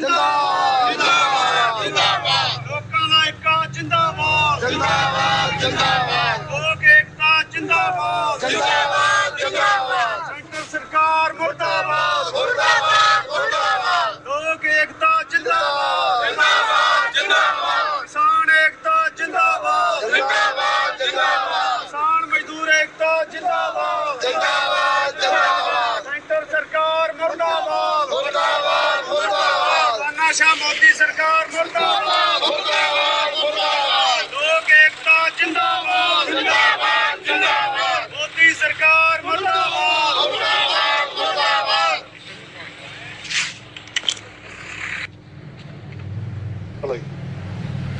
No. ਮੁਰਦਾਬਾਦ ਮੁਰਦਾਬਾਦ ਮੁਰਦਾਬਾਦ। ਲੋਕ ਏਕਤਾ ਜਿੰਦਾਬਾਦ ਜਿੰਦਾਬਾਦ ਜਿੰਦਾਬਾਦ। ਮੋਦੀ ਸਰਕਾਰ ਮੁਰਦਾਬਾਦ ਮੁਰਦਾਬਾਦ ਮੁਰਦਾਬਾਦ।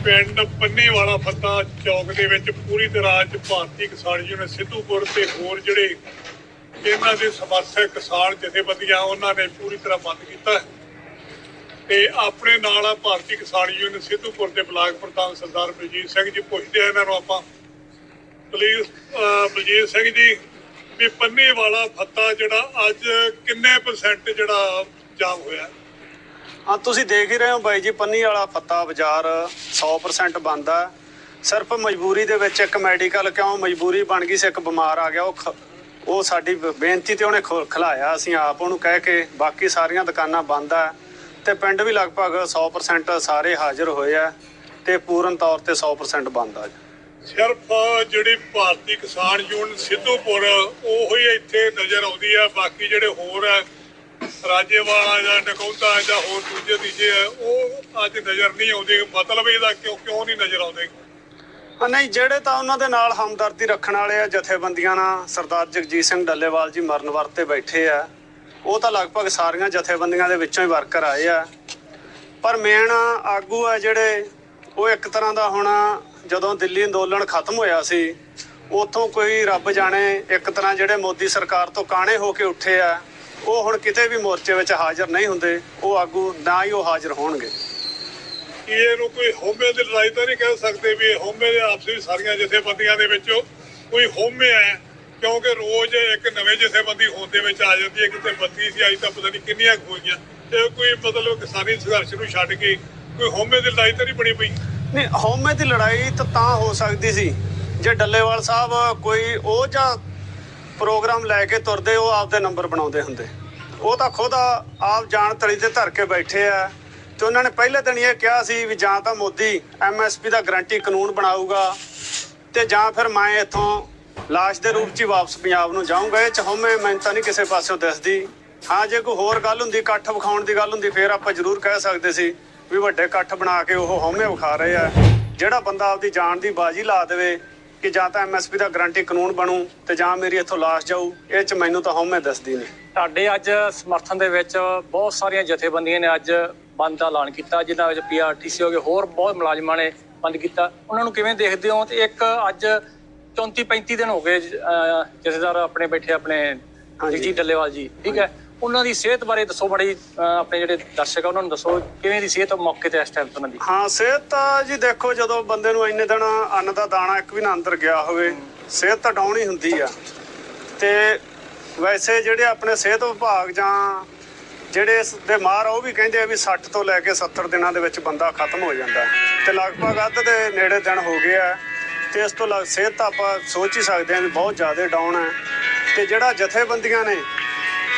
ਪਿੰਡ ਪੰਨੀ ਵਾਲਾ ਫੱਤਾ ਚੌਕ ਦੇ ਵਿੱਚ ਪੂਰੀ ਤਰ੍ਹਾਂ ਅੱਜ ਭਾਰਤੀ ਕਿਸਾਨ ਯੂਨੀਅਨ ਸਿੱਧੂਪੁਰ ਤੇ ਹੋਰ ਜਿਹੜੇ ਇਹਨਾਂ ਦੇ ਸਮਰਥਕ ਕਿਸਾਨ ਜਥੇਬੰਦੀਆਂ ਉਹਨਾਂ ਨੇ ਪੂਰੀ ਤਰ੍ਹਾਂ ਬੰਦ ਕੀਤਾ ਹੈ। ਤੇ ਆਪਣੇ ਨਾਲ ਆ ਭਾਰਤੀ ਕਿਸਾਨ ਯੂਨੀਅਨ ਸਿੱਧੂਪੁਰ ਦੇ ਬਲਾਕ ਪ੍ਰਧਾਨ ਸਰਦਾਰ ਬਲਜੀਤ ਸਿੰਘ ਜੀ ਪੁੱਛਦੇ ਆ ਇਹਨਾਂ ਨੂੰ ਆਪਾਂ। ਪਲੀਜ਼ ਬਲਜੀਤ ਸਿੰਘ ਜੀ, ਵੀ ਪੰਨੀ ਵਾਲਾ ਫੱਤਾ ਜਿਹੜਾ ਅੱਜ ਕਿੰਨੇ ਪਰਸੈਂਟ ਜਿਹੜਾ ਜਾਮ ਹੋਇਆ? ਹਾਂ, ਤੁਸੀਂ ਦੇਖ ਹੀ ਰਹੇ ਹੋ ਬਾਈ ਜੀ, ਪੰਨੀ ਵਾਲਾ ਫੱਤਾ ਬਾਜ਼ਾਰ 100% ਬੰਦ ਆ। ਸਿਰਫ ਮਜਬੂਰੀ ਦੇ ਵਿੱਚ ਇੱਕ ਮੈਡੀਕਲ ਕਿਉਂ ਮਜਬੂਰੀ ਬਣ ਗਈ ਸੀ, ਇੱਕ ਬਿਮਾਰ ਆ ਗਿਆ, ਉਹ ਖ- ਉਹ ਸਾਡੀ ਬੇਨਤੀ ਤੇ ਉਹਨੇ ਖੋ- ਖਿਲਾਇਆ, ਅਸੀਂ ਆਪ ਉਹਨੂੰ ਕਹਿ ਕੇ ਬਾਕੀ ਸਾਰੀਆਂ ਦੁਕਾਨਾਂ ਬੰਦ ਆ। ਤੇ ਪਿੰਡ ਵੀ ਲਗਭਗ 100% ਸਾਰੇ ਹਾਜ਼ਰ ਹੋਏ ਆ ਤੇ ਪੂਰਨ ਤੌਰ ਤੇ 100% ਬੰਦ ਆ ਸਿਰਫ ਜਿਹੜੀ ਭਾਰਤੀ ਕਿਸਾਨ ਯੂਨੀਅਨ ਸਿੱਧੂਪੁਰ ਉਹ ਹੀ ਇੱਥੇ ਨਜ਼ਰ ਆਉਂਦੀ ਆ। ਬਾਕੀ ਜਿਹੜੇ ਹੋਰ ਆ ਰਾਜੇਵਾਲਾ ਜਾਂ ਨਕੌਂਦਾ ਜਾਂ ਹੋਰ ਦੂਜੇ ਤੀਜੇ ਆ ਉਹ ਅੱਜ ਨਜ਼ਰ ਨਹੀਂ ਆਉਂਦੇ। ਮਤਲਬ ਇਹਦਾ ਕਿਉਂ ਕਿਉਂ ਨਹੀਂ ਨਜ਼ਰ ਆਉਂਦੇ? ਨਹੀਂ ਜਿਹੜੇ ਤਾਂ ਉਹਨਾਂ ਦੇ ਨਾਲ ਹਮਦਰਦੀ ਰੱਖਣ ਵਾਲੇ ਆ ਜਥੇਬੰਦੀਆਂ ਨਾਲ ਸਰਦਾਰ ਜਗਜੀਤ ਸਿੰਘ ਡੱਲੇਵਾਲ ਜੀ ਮਰਨ ਵਰਤੇ ਬੈਠੇ ਆ। ਉਹ ਤਾਂ ਲਗਭਗ ਸਾਰੀਆਂ ਜਥੇਬੰਦੀਆਂ ਦੇ ਵਿੱਚੋਂ ਹੀ ਵਰਕਰ ਆਏ ਆ। ਪਰ ਮੇਨ ਆਗੂ ਆ ਜਿਹੜੇ, ਉਹ ਇੱਕ ਤਰ੍ਹਾਂ ਦਾ ਹੁਣ ਜਦੋਂ ਦਿੱਲੀ ਅੰਦੋਲਨ ਖਤਮ ਹੋਇਆ ਸੀ, ਉਥੋਂ ਕੋਈ ਰੱਬ ਜਾਣੇ ਇੱਕ ਤਰ੍ਹਾਂ ਜਿਹੜੇ ਮੋਦੀ ਸਰਕਾਰ ਤੋਂ ਕਾਣੇ ਹੋ ਕੇ ਉੱਠੇ ਆ, ਉਹ ਹੁਣ ਕਿਤੇ ਵੀ ਮੋਰਚੇ ਵਿੱਚ ਹਾਜ਼ਰ ਨਹੀਂ ਹੁੰਦੇ, ਉਹ ਆਗੂ ਨਾ ਹੀ ਉਹ ਹਾਜ਼ਰ ਹੋਣਗੇ। ਕੀ ਇਹਨੂੰ ਕੋਈ ਹੋਮੇ ਦੀ ਲੜਾਈ ਤਾਂ ਨਹੀਂ ਕਹਿ ਸਕਦੇ ਵੀ ਹੋਮੇ ਦੇ ਆਪਸੀ ਸਾਰੀਆਂ ਜਥੇਬੰਦੀਆਂ ਦੇ ਵਿੱਚੋਂ ਕੋਈ ਹੋਮੇ ਹੈ? ਕਿਉਂਕਿ ਰੋਜ਼ ਇੱਕ ਨਵੇਂ ਜਥੇਬੰਦੀ ਹੋਣ ਦੇ ਵਿੱਚ ਆ ਜਾਂਦੀ ਹੈ, ਕਿਤੇ 32 ਸੀ, ਅੱਜ ਤਾਂ ਪਤਾ ਨਹੀਂ ਕਿੰਨੀਆਂ ਹੋਈਆਂ। ਇਹ ਕੋਈ ਮਤਲਬ ਕਿਸਾਨੀ ਸੰਘਰਸ਼ ਨੂੰ ਛੱਡ ਕੇ ਕੋਈ ਹੋਮੇ ਦੀ ਲੜਾਈ ਤਾਂ ਨਹੀਂ ਬਣੀ ਪਈ? ਨਹੀਂ, ਹਉਮੈ ਦੀ ਲੜਾਈ ਤਾਂ ਤਾਂ ਹੋ ਸਕਦੀ ਸੀ। ਜੇ ਡੱਲੇਵਾਲ ਸਾਹਿਬ ਕੋਈ ਉਹ ਜਾਂ ਪ੍ਰੋਗਰਾਮ ਲੈ ਕੇ ਤੁਰਦੇ, ਉਹ ਆਪਦੇ ਨੰਬਰ ਬਣਾਉਂਦੇ ਹੁੰਦੇ। ਉਹ ਤਾਂ ਖੁਦ ਆਪ ਜਾਣ ਤਲੀ ਤੇ ਧਰ ਕੇ ਬੈਠੇ ਆ। ਤੇ ਉਹਨਾਂ ਨੇ ਪਹਿਲੇ ਦਿਨ ਇਹ ਕਿਹਾ ਸੀ ਵੀ ਜਾਂ ਤਾਂ ਮੋਦੀ ਐਮਐਸਪੀ ਦਾ ਗਰੰਟੀ ਕਾਨੂੰਨ ਬਣਾਊਗਾ ਤੇ ਜਾਂ ਫਿਰ ਮੈਂ ਇੱਥੋਂ ਲਾਸ਼ ਦੇ ਰੂਪ 'ਚ ਹੀ ਵਾਪਸ ਪੰਜਾਬ ਨੂੰ ਜਾਊਂਗਾ। ਇਹ ਚ ਹਉਮੈ ਨਹੀਂ ਕਿਸੇ ਪਾਸਿਓਂ ਦਿਸਦੀ। ਹਾਂ, ਜੇ ਕੋਈ ਹੋਰ ਗੱਲ ਹੁੰਦੀ, ਇਕੱਠ ਵਿਖਾਉਣ ਦੀ ਗੱਲ ਹੁੰਦੀ, ਫਿਰ ਆਪਾਂ ਜ਼ਰੂਰ ਕਹਿ ਸਕਦੇ ਸੀ ਵੀ ਵੱਡੇ ਇਕੱਠ ਬਣਾ ਕੇ ਉਹ ਹਉਮੈ ਵਿਖਾ ਰਹੇ ਆ। ਜਿਹੜਾ ਬੰਦਾ ਆਪਦੀ ਜਾਨ ਦੀ ਬਾਜੀ ਲਾ ਦੇਵੇ ਕਿ ਜਾਂ ਤਾਂ ਐਮਐਸਪੀ ਦਾ ਗਰੰਟੀ ਕਾਨੂੰਨ ਬਣੂ ਤੇ ਜਾਂ ਮੇਰੀ ਇੱਥੋਂ ਲਾਸ਼ ਜਾਊ, ਇਹ ਚ ਮੈਨੂੰ ਤਾਂ ਹਉਮੈ ਦੱਸਦੀ ਨਹੀਂ। ਸਾਡੇ ਅੱਜ ਸਮਰਥਨ ਦੇ ਵਿੱਚ ਬਹੁਤ ਸਾਰੀਆਂ ਜਥੇਬੰਦੀਆਂ ਨੇ ਅੱਜ ਬੰਦ ਦਾ ਐਲਾਨ ਕੀਤਾ, ਜਿਨ੍ਹਾਂ ਵਿੱਚ ਪੀਆਰਟੀਸੀ ਹੋ ਗਏ, ਹੋਰ ਬਹੁਤ ਮੁਲਾਜ਼ਮਾਂ ਨੇ ਬੰਦ ਕੀਤਾ। ਉਹਨਾਂ ਨੂੰ ਕਿਵੇਂ ਦੇਖਦੇ ਹੋ? ਤੇ ਇੱਕ ਅੱਜ 34 35 ਦਿਨ ਹੋ ਗਏ ਜਥੇਦਾਰ ਆਪਣੇ ਬੈਠੇ ਆਪਣੇ। ਜਗਜੀਤ ਡੱਲੇਵਾਲ ਜੀ ਠੀਕ ਹੈ? ਉਹਨਾਂ ਦੀ ਸਿਹਤ ਬਾਰੇ ਦੱਸੋ ਬੜੀ ਆਪਣੇ ਜਿਹੜੇ ਦਰਸ਼ਕ ਆ ਉਹਨਾਂ ਨੂੰ ਦੱਸੋ ਕਿਵੇਂ ਦੀ ਸਿਹਤ ਮੌਕੇ ਤੇ ਇਸ ਟਾਈਮ ਤੇ ਦੀ? ਹਾਂ ਸਿਹਤ ਤਾਂ ਜੀ ਦੇਖੋ ਜਦੋਂ ਬੰਦੇ ਨੂੰ ਇੰਨੇ ਦਿਨ ਅੰਨ ਦਾ ਦਾਣਾ ਇੱਕ ਵੀ ਨਾ ਅੰਦਰ ਗਿਆ ਹੋਵੇ ਸਿਹਤ ਤਾਂ ਡਾਊਨ ਹੀ ਹੁੰਦੀ ਆ। ਤੇ ਵੈਸੇ ਜਿਹੜੇ ਆਪਣੇ ਸਿਹਤ ਵਿਭਾਗ ਜਾਂ ਜਿਹੜੇ ਇਸ ਦੇ ਮਾਰ ਉਹ ਵੀ ਕਹਿੰਦੇ ਆ ਵੀ 60 ਤੋਂ ਲੈ ਕੇ 70 ਦਿਨਾਂ ਦੇ ਵਿੱਚ ਬੰਦਾ ਖਤਮ ਹੋ ਜਾਂਦਾ। ਤੇ ਲਗਭਗ ਅੱਧ ਦੇ ਨੇੜੇ ਦਿਨ ਹੋ ਗਏ ਆ। ਤੇ ਇਸ ਤੋਂ ਲੱਗ ਸਿਹਤ ਤਾਂ ਆਪਾਂ ਸੋਚ ਹੀ ਸਕਦੇ ਹਾਂ ਵੀ ਬਹੁਤ ਜ਼ਿਆਦਾ ਡਾਊਨ ਹੈ। ਤੇ ਜਿਹੜਾ ਜਥੇਬੰਦੀਆਂ ਨੇ,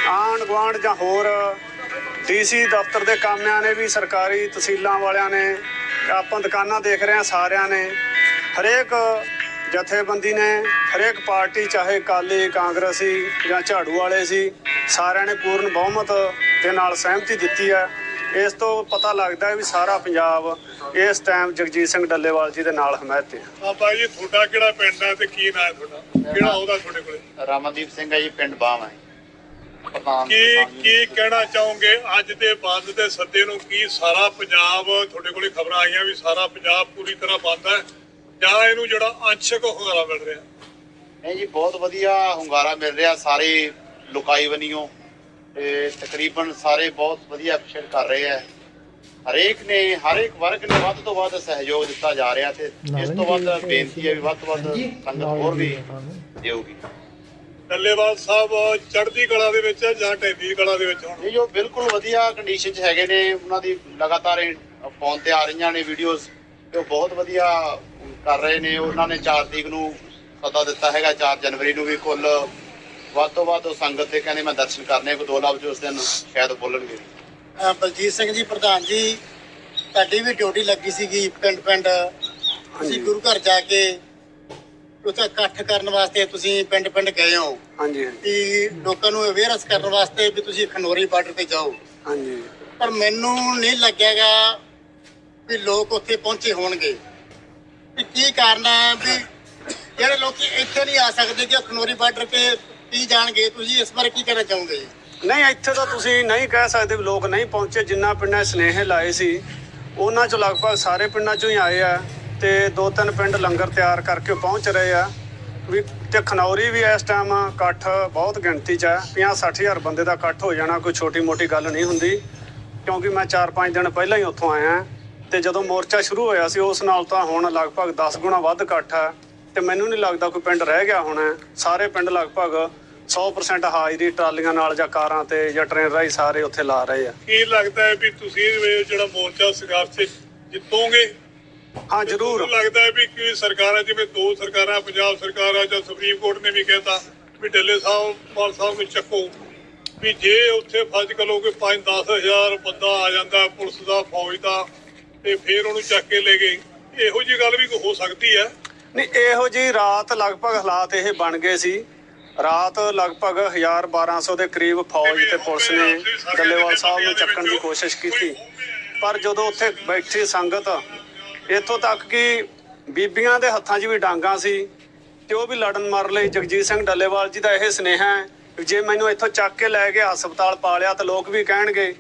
ਆਂਢ ਗੁਆਂਢ ਜਾਂ ਹੋਰ ਡੀਸੀ ਦਫ਼ਤਰ ਦੇ ਕਾਮਿਆਂ ਨੇ ਵੀ, ਸਰਕਾਰੀ ਤਹਿਸੀਲਾਂ ਵਾਲਿਆਂ ਨੇ, ਆਪਾਂ ਦੁਕਾਨਾਂ ਦੇਖ ਰਹੇ ਹਾਂ ਸਾਰਿਆਂ ਨੇ, ਹਰੇਕ ਜਥੇਬੰਦੀ ਨੇ, ਹਰੇਕ ਪਾਰਟੀ ਚਾਹੇ ਕਾਲੀ ਕਾਂਗਰਸੀ ਜਾਂ ਝਾੜੂ ਵਾਲੇ ਸੀ, ਸਾਰਿਆਂ ਨੇ ਪੂਰਨ ਬਹੁਮਤ ਦੇ ਨਾਲ ਸਹਿਮਤੀ ਦਿੱਤੀ ਹੈ। ਇਸ ਤੋਂ ਪਤਾ ਲੱਗਦਾ ਹੈ ਵੀ ਸਾਰਾ ਪੰਜਾਬ ਇਸ ਟਾਈਮ ਜਗਜੀਤ ਸਿੰਘ ਡੱਲੇਵਾਲ ਜੀ ਦੇ ਨਾਲ ਹਮਾਇਤ ਹੈ। ਆ ਬਾਈ ਜੀ ਤੁਹਾਡਾ ਕਿਹੜਾ ਪਿੰਡ ਹੈ ਤੇ ਕੀ ਨਾਂ ਹੈ ਤੁਹਾਡਾ? ਕਿਹੜਾ ਉਹਦਾ ਤੁਹਾਡੇ ਕੋਲੇ? ਰਮਨਦੀਪ ਸਿੰਘ ਹੈ ਜੀ ਪਿੰਡ ਬਾਮ ਹੈ। ਕੀ ਕੀ। ਕਹਿਣਾ ਚਾਹੋਗੇ? ਅੱਜ ਦੇ ਬੰਦ ਦੇ ਸੱਦੇ ਨੂੰ ਕੀ ਸਾਰਾ ਪੰਜਾਬ ਤੁਹਾਡੇ ਕੋਲੇ ਖਬਰਾਂ ਆਈਆਂ ਵੀ ਸਾਰਾ ਪੰਜਾਬ ਪੂਰੀ ਤਰ੍ਹਾਂ ਬੰਦ ਹੈ? ਜਾਂ ਇਹਨੂੰ ਜਿਹੜਾ ਅੰਸ਼ਕ ਹੁੰਗਾਰਾ ਮਿਲ ਰਿਹਾ? ਨਹੀਂ ਜੀ ਬਹੁਤ ਵਧੀਆ ਹੁੰਗਾਰਾ ਮਿਲ ਰਿਹਾ। ਸਾਰੇ ਲੁਕਾਈ ਬਣੀਓ ਤੇ ਤਕਰੀਬਨ ਸਾਰੇ ਬਹੁਤ ਵਧੀਆ ਐਪਰੀਸ਼ੀਏਟ ਕਰ ਰਹੇ ਆ ਹਰੇਕ ਨੇ ਹਰ ਇੱਕ ਵਰਗ ਨੇ ਵੱਧ ਤੋਂ ਵੱਧ ਸਹਿਯੋਗ ਦਿੱਤਾ ਜਾ ਰਿਹਾ ਤੇ ਇਸ ਤੋਂ ਵੱਧ ਬੇਨਤੀ ਹੈ ਵੀ ਵੱਧ ਤੋਂ ਵੱਧ ਸੰਗਤ ਹੋਰ ਵੀ ਦੇਊਗੀ। ਡੱਲੇਵਾਲ ਸਾਹਿਬ ਚੜ੍ਹਦੀ ਕਲਾ ਦੇ ਵਿੱਚ ਜਾਂ ਢੈਂਦੀ ਕਲਾ ਦੇ ਵਿੱਚ ਹੁਣ? ਇਹ ਜੋ ਬਿਲਕੁਲ ਵਧੀਆ ਕੰਡੀਸ਼ਨ 'ਚ ਹੈਗੇ ਨੇ ਉਹਨਾਂ ਦੀ ਲਗਾਤਾਰ ਫੋਨ ਤੇ ਆ ਰਹੀਆਂ ਨੇ ਵੀਡੀਓਜ਼ ਤੇ ਉਹ ਬਹੁਤ ਵਧੀਆ ਕਰ ਰਹੇ ਨੇ। ਉਹਨਾਂ ਨੇ 4 ਤਰੀਕ ਨੂੰ ਸੱਦਾ ਦਿੱਤਾ ਹੈਗਾ 4 ਜਨਵਰੀ ਨੂੰ ਵੀ ਕੁੱਲ ਵੱਧ ਤੋਂ ਵੱਧ ਸੰਗਤ ਦੇ ਕਹਿੰਦੇ ਮੈਂ ਦਰਸ਼ਨ ਕਰਨੇ ਕੋਈ ਦੋ ਲਫ਼ਜ਼ ਉਸ ਦਿਨ ਸ਼ਾਇਦ ਬੋਲਣਗੇ। ਬਲਜੀਤ ਸਿੰਘ ਜੀ ਪ੍ਰਧਾਨ ਜੀ ਤੁਹਾਡੀ ਵੀ ਡਿਊਟੀ ਲੱਗੀ ਸੀਗੀ ਪਿੰਡ ਪਿੰਡ। ਤੁਸੀਂ ਗੁਰੂ ਘਰ ਜਾ ਕੇ ਉੱਥੇ ਇਕੱਠ ਕਰਨ ਵਾਸਤੇ ਤੁਸੀਂ ਪਿੰਡ ਪਿੰਡ ਗਏ ਹੋ। ਹਾਂਜੀ ਕਿ ਲੋਕਾਂ ਨੂੰ ਅਵੇਅਰਨੈਸ ਕਰਨ ਵਾਸਤੇ ਵੀ ਤੁਸੀਂ ਖਨੋਰੀ ਬਾਰਡਰ ਤੇ ਜਾਓ। ਹਾਂਜੀ। ਪਰ ਮੈਨੂੰ ਨਹੀਂ ਲੱਗਿਆਗਾ ਵੀ ਲੋਕ ਉੱਥੇ ਪਹੁੰਚੇ ਹੋਣਗੇ। ਵੀ ਕੀ ਕਾਰਨ ਹੈ ਵੀ ਜਿਹੜੇ ਲੋਕ ਇੱਥੇ ਨਹੀਂ ਆ ਸਕਦੇ ਕਿ ਖਨੋਰੀ ਬਾਰਡਰ ਤੇ ਕੀ ਜਾਣਗੇ? ਤੁਸੀਂ ਇਸ ਬਾਰੇ ਕੀ ਕਹਿਣਾ ਚਾਹੁੰਦੇ ਜੀ? ਨਹੀਂ, ਇੱਥੇ ਤਾਂ ਤੁਸੀਂ ਨਹੀਂ ਕਹਿ ਸਕਦੇ ਵੀ ਲੋਕ ਨਹੀਂ ਪਹੁੰਚੇ। ਜਿੰਨਾ ਪਿੰਡਾਂ 'ਚ ਸੁਨੇਹੇ ਲਾਏ ਸੀ, ਉਹਨਾਂ 'ਚੋਂ ਲਗਭਗ ਸਾਰੇ ਪਿੰਡਾਂ 'ਚੋਂ ਹੀ ਆਏ ਆ ਤੇ ਦੋ ਤਿੰਨ ਪਿੰਡ ਲੰਗਰ ਤਿਆਰ ਕਰਕੇ ਪਹੁੰਚ ਰਹੇ ਆ। ਵੀ ਤੇ ਖਨੌਰੀ ਵੀ ਇਸ ਟਾਈਮ ਇਕੱਠ ਬਹੁਤ ਗਿਣਤੀ 'ਚ ਆ। 50 ਹਜ਼ਾਰ ਬੰਦੇ ਦਾ ਇਕੱਠ ਹੋ ਜਾਣਾ, ਕੋਈ ਛੋਟੀ ਮੋਟੀ ਗੱਲ ਨਹੀਂ ਹੁੰਦੀ। ਕਿਉਂਕਿ ਮੈਂ 4-5 ਦਿਨ ਪਹਿਲਾਂ ਹੀ ਉੱਥੋਂ ਆਇਆ। ਤੇ ਜਦੋਂ ਮੋਰਚਾ ਸ਼ੁਰੂ ਹੋਇਆ ਸੀ, ਉਸ ਨਾਲ ਤਾਂ ਹੁਣ ਲਗਭਗ 10 ਗੁਣਾ ਵੱਧ ਇਕੱਠ ਆ। ਤੇ ਮੈਨੂੰ ਨਹੀਂ ਲੱਗਦਾ ਕੋਈ ਪਿੰਡ ਰਹਿ ਗਿਆ ਹੋਣਾ। ਸਾਰੇ ਪਿੰਡ ਲਗਭਗ 100% ਹਾਜ਼ਰੀ ਟਰਾਲੀਆਂ ਨਾਲ ਜਾਂ ਕਾਰਾਂ ਤੇ ਜਾਂ ਟ੍ਰੇਨ ਰਾਹੀਂ ਸਾਰੇ ਉੱਥੇ ਲਾ ਰਹੇ ਆ। ਕੀ ਲੱਗਦਾ ਹੈ ਵੀ ਤੁਸੀਂ ਜਿਹੜਾ ਮੋਰਚਾ ਸੰਘਰਸ਼ ਜਿੱਤੋਗੇ? ਹਾਂ ਜ਼ਰੂਰ। ਲੱਗਦਾ ਹੈ ਵੀ ਕਿ ਸਰਕਾਰਾਂ ਜਿਵੇਂ ਦੋ ਸਰਕਾਰਾਂ ਪੰਜਾਬ ਸਰਕਾਰ ਆ ਜਾਂ ਸੁਪਰੀਮ ਕੋਰਟ ਨੇ ਵੀ ਕਹਿਤਾ ਵੀ ਢੱਲੇ ਸਾਹਿਬ ਮਾਨ ਸਾਹਿਬ ਨੂੰ ਚੱਕੋ। ਵੀ ਜੇ ਉੱਥੇ ਫਰਜ਼ ਕਰੋਗੇ 5-10 ਹਜ਼ਾਰ ਬੰਦਾ ਆ ਜਾਂਦਾ ਪੁਲਿਸ ਦਾ ਫੌਜ ਦਾ ਤੇ ਫਿਰ ਉਹਨੂੰ ਚੱਕ ਕੇ ਲੈ ਗਏ। ਇਹੋ ਜੀ ਗੱਲ ਵੀ ਹੋ ਸਕਦੀ ਹੈ। ਨਹੀਂ, ਇਹੋ ਜੀ ਰਾਤ ਲਗਭਗ ਹਾਲਾਤ ਇਹ ਬਣ ਗਏ ਸੀ। ਰਾਤ ਲਗਭਗ 1000 1200 ਦੇ ਕਰੀਬ ਫੌਜ ਤੇ ਪੁਲਿਸ ਨੇ ਡੱਲੇਵਾਲ ਸਾਹਿਬ ਨੂੰ ਚੱਕਣ ਦੀ ਕੋਸ਼ਿਸ਼ ਕੀਤੀ। ਪਰ ਜਦੋਂ ਉੱਥੇ ਬੈਠੀ ਸੰਗਤ, ਇੱਥੋਂ ਤੱਕ ਕਿ ਬੀਬੀਆਂ ਦੇ ਹੱਥਾਂ 'ਚ ਵੀ ਡਾਂਗਾ ਸੀ ਤੇ ਉਹ ਵੀ ਲੜਨ ਮਰ ਲਈ। ਜਗਜੀਤ ਸਿੰਘ ਡੱਲੇਵਾਲ ਜੀ ਦਾ ਇਹ ਸੁਨੇਹਾ ਹੈ ਜੇ ਮੈਨੂੰ ਇੱਥੋਂ ਚੱਕ ਕੇ ਲੈ ਕੇ ਹਸਪਤਾਲ ਪਾ ਲਿਆ ਤਾਂ ਲੋਕ ਵੀ ਕਹਿਣਗੇ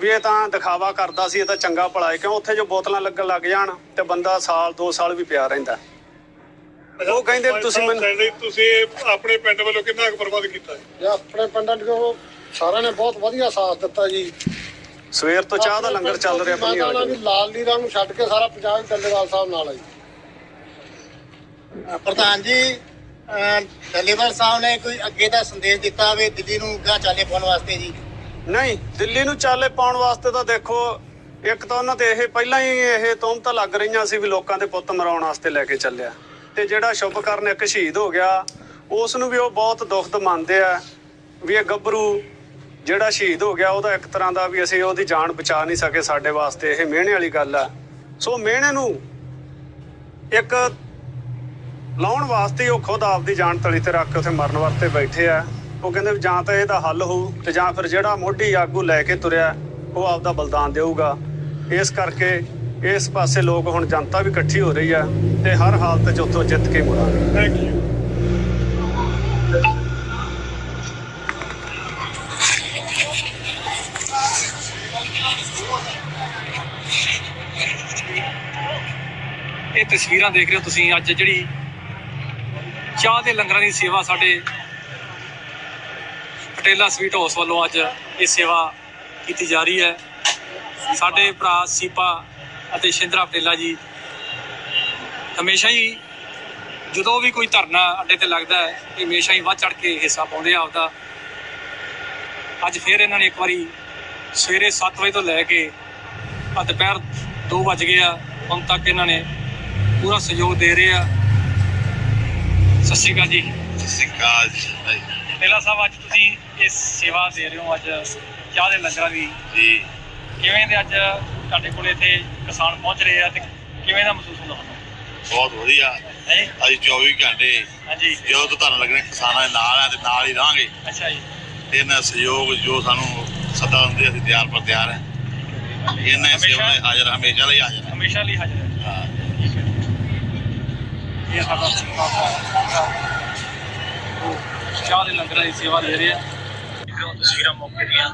ਵੀ ਇਹ ਤਾਂ ਦਿਖਾਵਾ ਕਰਦਾ ਸੀ, ਇਹ ਤਾਂ ਚੰਗਾ ਭਲਾ ਹੈ, ਕਿਉਂ ਉੱਥੇ ਜੋ ਬੋਤਲਾਂ ਲੱਗਣ ਲੱਗ ਜਾਣ ਤੇ ਬੰਦਾ ਸਾਲ 2 ਸਾਲ ਵੀ ਪਿਆ ਰਹਿੰਦਾ। ਉਹ ਕਹਿੰਦੇ ਵੀ ਤੁਸੀਂ ਮੈਨੂੰ- ਮੈਨੂੰ ਤੁਸੀਂ ਆਪਣੇ ਪਿੰਡ ਵੱਲੋਂ ਕਿੰਨਾ ਕੁ ਪ੍ਰਬੰਧ ਕੀਤਾ ਹੈ ਇਹ ਆਪਣੇ ਪਿੰਡਾਂ ਦੇ ਸਾਰਿਆਂ ਨੇ ਬਹੁਤ ਵਧੀਆ ਸਾਥ ਦਿੱਤਾ ਜੀ। ਸਵੇਰ ਤੋਂ ਚਾਹ ਦਾ ਲੰਗਰ ਚੱਲ ਰਿਹਾ ਮੈਂ ਕਹਿੰਦਾ ਵੀ ਪੰਨੀ ਲਾਲ ਲੀਰਾਂ ਨੂੰ ਛੱਡ ਕੇ ਸਾਰਾ ਪੰਜਾਬ ਡੱਲੇਵਾਲ ਸਾਹਿਬ ਨਾਲ ਹੈ ਜੀ। ਪ੍ਰਧਾਨ ਜੀ ਡੱਲੇਵਾਲ ਸਾਹਿਬ ਨੇ ਕੋਈ ਅੱਗੇ ਦਾ ਸੰਦੇਸ਼ ਦਿੱਤਾ ਹੋਵੇ ਦਿੱਲੀ ਨੂੰ ਗਾਂ ਚਾਲੇ ਪਾਉਣ ਵਾਸਤੇ ਜੀ? ਨਹੀਂ ਦਿੱਲੀ ਨੂੰ ਚਾਲੇ ਪਾਉਣ ਵਾਸਤੇ ਤਾਂ ਦੇਖੋ ਇੱਕ ਤਾਂ ਉਹਨਾਂ ਤੇ ਇਹ ਪਹਿਲਾਂ ਹੀ ਇਹ ਤੋਮਤਾਂ ਲੱਗ ਰਹੀਆਂ ਸੀ ਵੀ ਲੋਕਾਂ ਦੇ ਪੁੱਤ ਮਰਾਉਣ ਵਾਸਤੇ ਲੈ ਕੇ ਚੱਲਿਆ। ਤੇ ਜਿਹੜਾ ਸ਼ੁਭ ਕਰਨ ਇੱਕ ਸ਼ਹੀਦ ਹੋ ਗਿਆ, ਉਸ ਨੂੰ ਵੀ ਉਹ ਬਹੁਤ ਦੁਖਦ ਮੰਨਦੇ ਆ ਵੀ ਇਹ ਗੱਭਰੂ ਜਿਹੜਾ ਸ਼ਹੀਦ ਹੋ ਗਿਆ, ਉਹਦਾ ਇੱਕ ਤਰ੍ਹਾਂ ਦਾ ਵੀ ਅਸੀਂ ਉਹਦੀ ਜਾਨ ਬਚਾ ਨਹੀਂ ਸਕੇ ਸਾਡੇ ਵਾਸਤੇ, ਇਹ ਮਿਹਣੇ ਵਾਲੀ ਗੱਲ ਆ। ਸੋ ਮਿਹਣੇ ਨੂੰ ਇੱਕ ਲਾਉਣ ਵਾਸਤੇ ਉਹ ਖੁਦ ਆਪਦੀ ਜਾਨ ਤਲੀ ਤੇ ਰੱਖ ਕੇ ਉੱਥੇ ਮਰਨ ਵਾਸਤੇ ਬੈਠੇ ਆ। ਉਹ ਕਹਿੰਦੇ ਵੀ ਜਾਂ ਤਾਂ ਇਹਦਾ ਹੱਲ ਹੋਊ ਤੇ ਜਾਂ ਫਿਰ ਜਿਹੜਾ ਮੋਢੀ ਆਗੂ ਲੈ ਕੇ ਤੁਰਿਆ, ਉਹ ਆਪਦਾ ਬਲਿਦਾਨ ਦੇਊਗਾ। ਇਸ ਕਰਕੇ ਇਸ ਪਾਸੇ ਲੋਕ ਹੁਣ ਜਨਤਾ ਵੀ ਇਕੱਠੀ ਹੋ ਰਹੀ ਆ ਤੇ ਹਰ ਹਾਲਤ 'ਚ ਉੱਥੋਂ ਜਿੱਤ ਕੇ ਮੁੜਾਂਗੇ। ਥੈਂਕ ਯੂ ਇਹ ਤਸਵੀਰਾਂ ਦੇਖ ਰਹੇ ਹੋ ਤੁਸੀਂ ਅੱਜ ਜਿਹੜੀ ਚਾਹ ਦੇ ਲੰਗਰਾਂ ਦੀ ਸੇਵਾ ਸਾਡੇ ਪਟੇਲਾ ਸਵੀਟ ਹਾਊਸ ਵੱਲੋਂ ਅੱਜ ਇਹ ਸੇਵਾ ਕੀਤੀ ਜਾ ਰਹੀ ਹੈ। ਸਾਡੇ ਭਰਾ ਸੀਪਾ ਅਤੇ ਸ਼ਿੰਦਰਾ ਪਟੇਲਾ ਜੀ ਹਮੇਸ਼ਾ ਹੀ ਜਦੋਂ ਵੀ ਕੋਈ ਧਰਨਾ ਅੱਡੇ ਤੇ ਲੱਗਦਾ ਹੈ ਇਹ ਹਮੇਸ਼ਾ ਹੀ ਵੱਧ ਚੜ ਕੇ ਹਿੱਸਾ ਪਾਉਂਦੇ ਆ ਆਪਦਾ। ਅੱਜ ਫਿਰ ਇਹਨਾਂ ਨੇ ਇੱਕ ਵਾਰੀ ਸਵੇਰੇ 7 ਵਜੇ ਤੋਂ ਲੈ ਕੇ ਆ ਦੁਪਹਿਰ 2 ਵਜ ਗਏ ਆ ਹੁਣ ਤੱਕ ਇਹਨਾਂ ਨੇ ਪੂਰਾ ਸਹਿਯੋਗ ਦੇ ਰਹੇ ਆ। ਸਤਿ ਸ਼੍ਰੀ ਅਕਾਲ ਜੀ। ਸਿੱਕਾ ਪਹਿਲਾ ਸਾਹਿਬ ਅੱਜ ਤੁਸੀਂ ਇਸ ਸੇਵਾ ਦੇ ਰਹੇ ਹੋ ਅੱਜ ਚਾਹ ਦੇ ਲੰਗਰਾਂ ਦੀ। ਜੀ। ਕਿਵੇਂ ਦੇ ਅੱਜ ਤੁਹਾਡੇ ਕੋਲ ਇੱਥੇ ਕਿਸਾਨ ਪਹੁੰਚ ਰਹੇ ਆ ਤੇ ਕਿਵੇਂ ਦਾ ਮਹਿਸੂਸ ਹੁੰਦਾ ਤੁਹਾਨੂੰ? ਬਹੁਤ ਵਧੀਆ। ਹੈ? ਅਸੀਂ 24 ਘੰਟੇ ਹਾਂਜੀ। ਜਦੋਂ ਤੋਂ ਤੁਹਾਨੂੰ ਲੱਗਣੇ ਕਿਸਾਨਾਂ ਦੇ ਨਾਲ ਆ ਤੇ ਨਾਲ ਹੀ ਰਹਾਂਗੇ। ਅੱਛਾ ਜੀ। ਤੇ ਇਹਨਾਂ ਸਹਿਯੋਗ ਜੋ ਸਾਨੂੰ ਸੱਦਾ ਦਿੰਦੇ ਅਸੀਂ ਤਿਆਰ ਪਰ ਤਿਆਰ ਹੈ ਇਹਨਾਂ ਸੇਵਾ ਲਈ ਹਾਜ਼ਰ ਹਮੇਸ਼ਾ ਲਈ ਹਾਜ਼ਰ। ਹਮੇਸ਼ਾ ਲਈ ਹਾਜ਼ਰ ਹੈ। ਹਾਂ ਠੀਕ ਹੈ ਇਹ ਸਾਡਾ ਚਾਹ ਦੇ ਲੰਗਰਾਂ ਦੀ ਸੇਵਾ ਦੇ ਰਹੇ ਆ। ਤਸਵੀਰਾਂ ਮੌਕੇ ਦੀਆਂ